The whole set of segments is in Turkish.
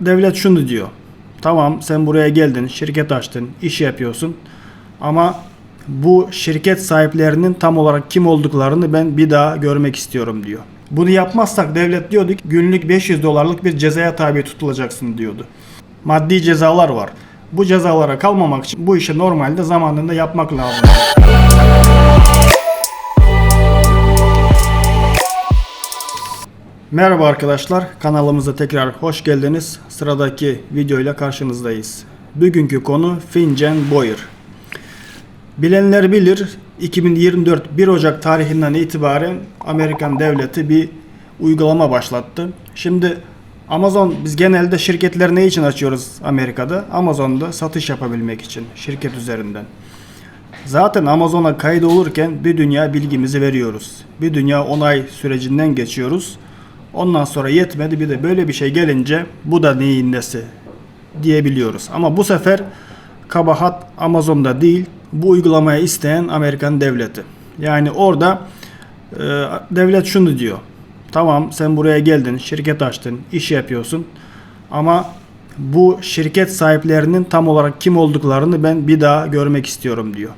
devlet şunu diyor. Tamam sen buraya geldin, şirket açtın, iş yapıyorsun. Ama bu şirket sahiplerinin tam olarak kim olduklarını ben bir daha görmek istiyorum diyor. Bunu yapmazsak devlet diyordu ki günlük 500 dolarlık bir cezaya tabi tutulacaksın diyordu. Maddi cezalar var. Bu cezalara kalmamak için bu işi normalde zamanında yapmak lazım. Merhaba arkadaşlar, kanalımıza tekrar hoş geldiniz. Sıradaki videoyla karşınızdayız. Bugünkü konu Fincan Boyer. Bilenler bilir, 2024 1 Ocak tarihinden itibaren Amerikan devleti bir uygulama başlattı. Şimdi Amazon biz genelde şirketleri ne için açıyoruz Amerika'da? Amazon'da satış yapabilmek için şirket üzerinden. Zaten Amazon'a kayıt olurken bir dünya bilgimizi veriyoruz. Bir dünya onay sürecinden geçiyoruz. Ondan sonra yetmedi bir de böyle bir şey gelince bu da neyin nesi diyebiliyoruz. Ama bu sefer kabahat Amazon'da değil bu uygulamayı isteyen Amerikan devleti. Yani orada e, devlet şunu diyor. Tamam sen buraya geldin, şirket açtın, iş yapıyorsun. Ama bu şirket sahiplerinin tam olarak kim olduklarını ben bir daha görmek istiyorum diyor.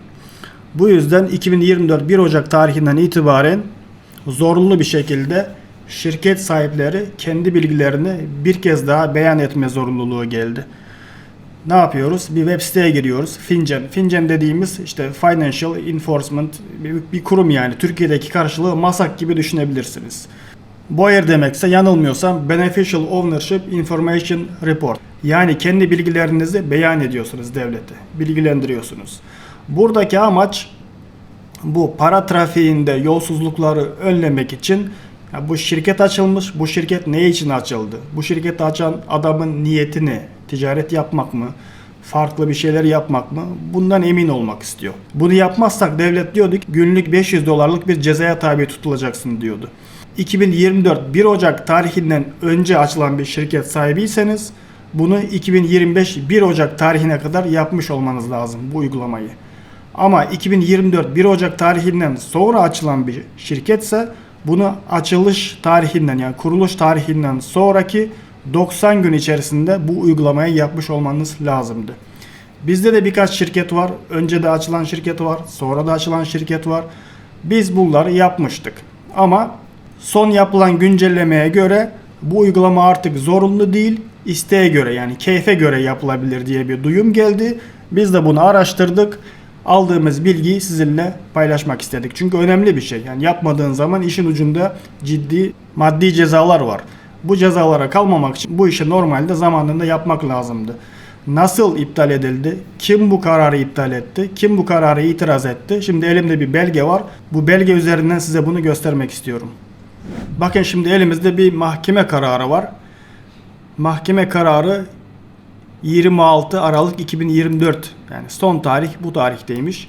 Bu yüzden 2024 1 Ocak tarihinden itibaren zorunlu bir şekilde şirket sahipleri kendi bilgilerini bir kez daha beyan etme zorunluluğu geldi. Ne yapıyoruz? Bir web siteye giriyoruz. Fincan. Fincan dediğimiz işte Financial Enforcement bir, kurum yani. Türkiye'deki karşılığı MASAK gibi düşünebilirsiniz. Boyer demekse yanılmıyorsam Beneficial Ownership Information Report. Yani kendi bilgilerinizi beyan ediyorsunuz devlete. Bilgilendiriyorsunuz. Buradaki amaç bu para trafiğinde yolsuzlukları önlemek için ya bu şirket açılmış. Bu şirket ne için açıldı? Bu şirketi açan adamın niyeti ne? Ticaret yapmak mı? Farklı bir şeyler yapmak mı? Bundan emin olmak istiyor. Bunu yapmazsak devlet diyordu ki günlük 500 dolarlık bir cezaya tabi tutulacaksın diyordu. 2024 1 Ocak tarihinden önce açılan bir şirket sahibiyseniz bunu 2025 1 Ocak tarihine kadar yapmış olmanız lazım bu uygulamayı. Ama 2024 1 Ocak tarihinden sonra açılan bir şirketse bunu açılış tarihinden yani kuruluş tarihinden sonraki 90 gün içerisinde bu uygulamayı yapmış olmanız lazımdı. Bizde de birkaç şirket var. Önce de açılan şirket var. Sonra da açılan şirket var. Biz bunları yapmıştık. Ama son yapılan güncellemeye göre bu uygulama artık zorunlu değil, isteğe göre yani keyfe göre yapılabilir diye bir duyum geldi. Biz de bunu araştırdık aldığımız bilgiyi sizinle paylaşmak istedik. Çünkü önemli bir şey. Yani yapmadığın zaman işin ucunda ciddi maddi cezalar var. Bu cezalara kalmamak için bu işi normalde zamanında yapmak lazımdı. Nasıl iptal edildi? Kim bu kararı iptal etti? Kim bu kararı itiraz etti? Şimdi elimde bir belge var. Bu belge üzerinden size bunu göstermek istiyorum. Bakın şimdi elimizde bir mahkeme kararı var. Mahkeme kararı 26 Aralık 2024 yani son tarih bu tarihteymiş.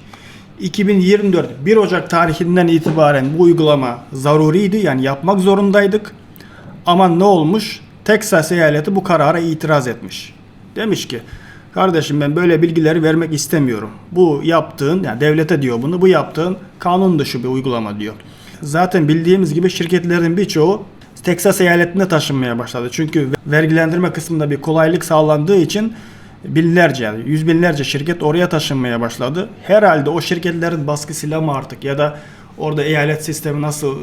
2024 1 Ocak tarihinden itibaren bu uygulama zaruriydi yani yapmak zorundaydık. Ama ne olmuş? Texas eyaleti bu karara itiraz etmiş. Demiş ki kardeşim ben böyle bilgileri vermek istemiyorum. Bu yaptığın yani devlete diyor bunu bu yaptığın kanun dışı bir uygulama diyor. Zaten bildiğimiz gibi şirketlerin birçoğu Texas eyaletine taşınmaya başladı. Çünkü vergilendirme kısmında bir kolaylık sağlandığı için binlerce yani yüz binlerce şirket oraya taşınmaya başladı. Herhalde o şirketlerin baskısıyla mı artık ya da orada eyalet sistemi nasıl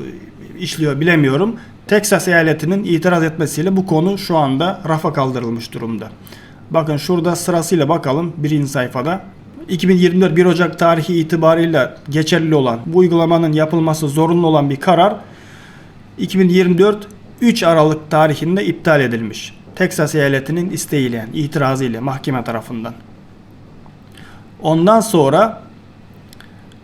işliyor bilemiyorum. Texas eyaletinin itiraz etmesiyle bu konu şu anda rafa kaldırılmış durumda. Bakın şurada sırasıyla bakalım birinci sayfada. 2024 1 Ocak tarihi itibarıyla geçerli olan bu uygulamanın yapılması zorunlu olan bir karar 2024 3 Aralık tarihinde iptal edilmiş. Texas eyaletinin isteğiyle yani itirazıyla mahkeme tarafından. Ondan sonra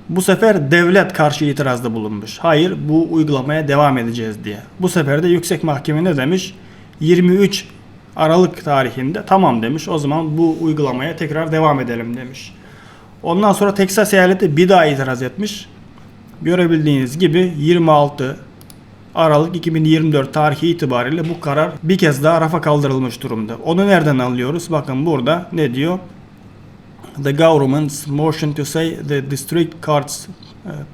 bu sefer devlet karşı itirazda bulunmuş. Hayır bu uygulamaya devam edeceğiz diye. Bu sefer de yüksek mahkeme ne demiş? 23 Aralık tarihinde tamam demiş. O zaman bu uygulamaya tekrar devam edelim demiş. Ondan sonra Texas eyaleti bir daha itiraz etmiş. Görebildiğiniz gibi 26 Aralık 2024 tarihi itibariyle bu karar bir kez daha rafa kaldırılmış durumda. Onu nereden alıyoruz? Bakın burada ne diyor? The government's motion to say the district court's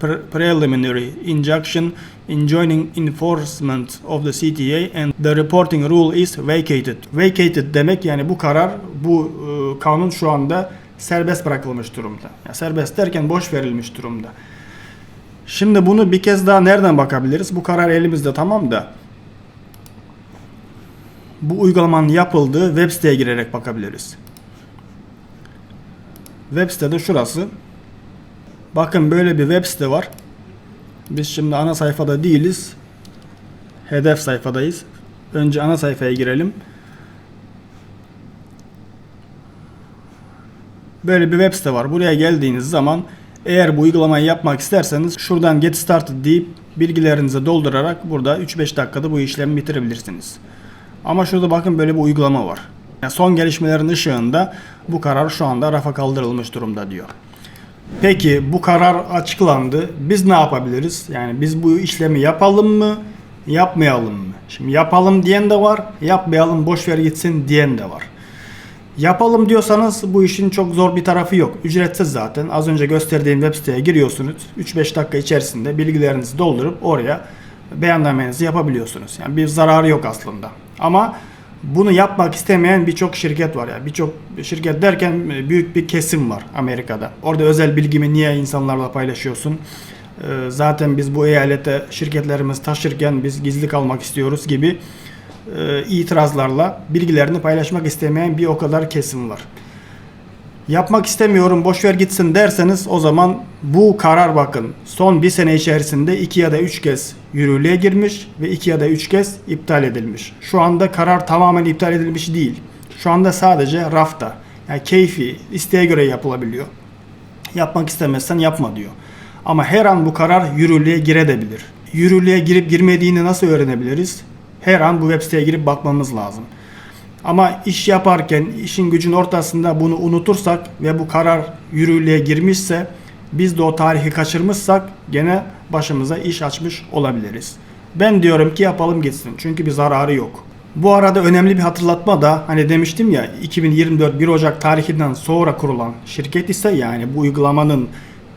pre- preliminary injunction enjoining enforcement of the CTA and the reporting rule is vacated. Vacated demek yani bu karar, bu e, kanun şu anda serbest bırakılmış durumda. Yani serbest derken boş verilmiş durumda. Şimdi bunu bir kez daha nereden bakabiliriz? Bu karar elimizde tamam da bu uygulamanın yapıldığı web siteye girerek bakabiliriz. Web sitede şurası. Bakın böyle bir web site var. Biz şimdi ana sayfada değiliz. Hedef sayfadayız. Önce ana sayfaya girelim. Böyle bir web site var. Buraya geldiğiniz zaman eğer bu uygulamayı yapmak isterseniz şuradan get started deyip bilgilerinizi doldurarak burada 3-5 dakikada bu işlemi bitirebilirsiniz. Ama şurada bakın böyle bir uygulama var. Yani son gelişmelerin ışığında bu karar şu anda rafa kaldırılmış durumda diyor. Peki bu karar açıklandı. Biz ne yapabiliriz? Yani biz bu işlemi yapalım mı? Yapmayalım mı? Şimdi yapalım diyen de var. Yapmayalım boş ver gitsin diyen de var. Yapalım diyorsanız bu işin çok zor bir tarafı yok. Ücretsiz zaten. Az önce gösterdiğim web siteye giriyorsunuz. 3-5 dakika içerisinde bilgilerinizi doldurup oraya beyannamenizi yapabiliyorsunuz. Yani bir zararı yok aslında. Ama bunu yapmak istemeyen birçok şirket var ya. Birçok şirket derken e, büyük bir kesim var Amerika'da. Orada özel bilgimi niye insanlarla paylaşıyorsun? Ee, Zaten biz bu eyalete şirketlerimiz taşırken biz gizli kalmak istiyoruz gibi e, itirazlarla bilgilerini paylaşmak istemeyen bir o kadar kesim var. Yapmak istemiyorum boş ver gitsin derseniz o zaman bu karar bakın son bir sene içerisinde iki ya da üç kez yürürlüğe girmiş ve iki ya da üç kez iptal edilmiş. Şu anda karar tamamen iptal edilmiş değil. Şu anda sadece rafta. Yani keyfi, isteğe göre yapılabiliyor. Yapmak istemezsen yapma diyor. Ama her an bu karar yürürlüğe girebilir. Yürürlüğe girip girmediğini nasıl öğrenebiliriz? Her an bu web siteye girip bakmamız lazım. Ama iş yaparken işin gücün ortasında bunu unutursak ve bu karar yürürlüğe girmişse biz de o tarihi kaçırmışsak gene başımıza iş açmış olabiliriz. Ben diyorum ki yapalım gitsin çünkü bir zararı yok. Bu arada önemli bir hatırlatma da hani demiştim ya 2024 1 Ocak tarihinden sonra kurulan şirket ise yani bu uygulamanın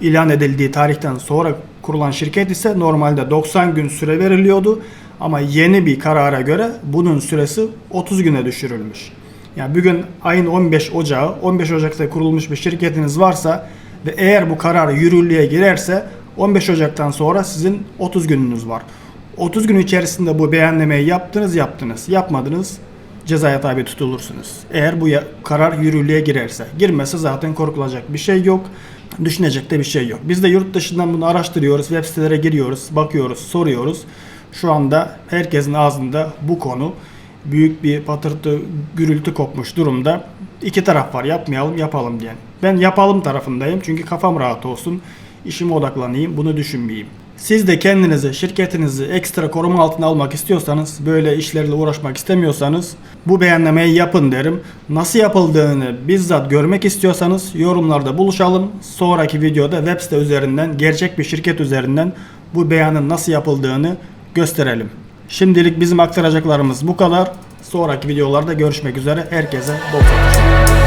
ilan edildiği tarihten sonra kurulan şirket ise normalde 90 gün süre veriliyordu. Ama yeni bir karara göre bunun süresi 30 güne düşürülmüş. Yani bugün ayın 15 Ocağı, 15 Ocak'ta kurulmuş bir şirketiniz varsa ve eğer bu karar yürürlüğe girerse 15 Ocak'tan sonra sizin 30 gününüz var. 30 gün içerisinde bu beyannameyi yaptınız yaptınız. Yapmadınız cezaya tabi tutulursunuz. Eğer bu karar yürürlüğe girerse. Girmese zaten korkulacak bir şey yok. Düşünecek de bir şey yok. Biz de yurt dışından bunu araştırıyoruz. Web sitelere giriyoruz, bakıyoruz, soruyoruz. Şu anda herkesin ağzında bu konu büyük bir patırtı, gürültü kopmuş durumda. İki taraf var. Yapmayalım, yapalım diyen. Ben yapalım tarafındayım. Çünkü kafam rahat olsun. İşime odaklanayım, bunu düşünmeyeyim. Siz de kendinizi, şirketinizi ekstra koruma altına almak istiyorsanız, böyle işlerle uğraşmak istemiyorsanız bu beyannameyi yapın derim. Nasıl yapıldığını bizzat görmek istiyorsanız yorumlarda buluşalım. Sonraki videoda web site üzerinden, gerçek bir şirket üzerinden bu beyanın nasıl yapıldığını gösterelim. Şimdilik bizim aktaracaklarımız bu kadar. Sonraki videolarda görüşmek üzere. Herkese bol satış.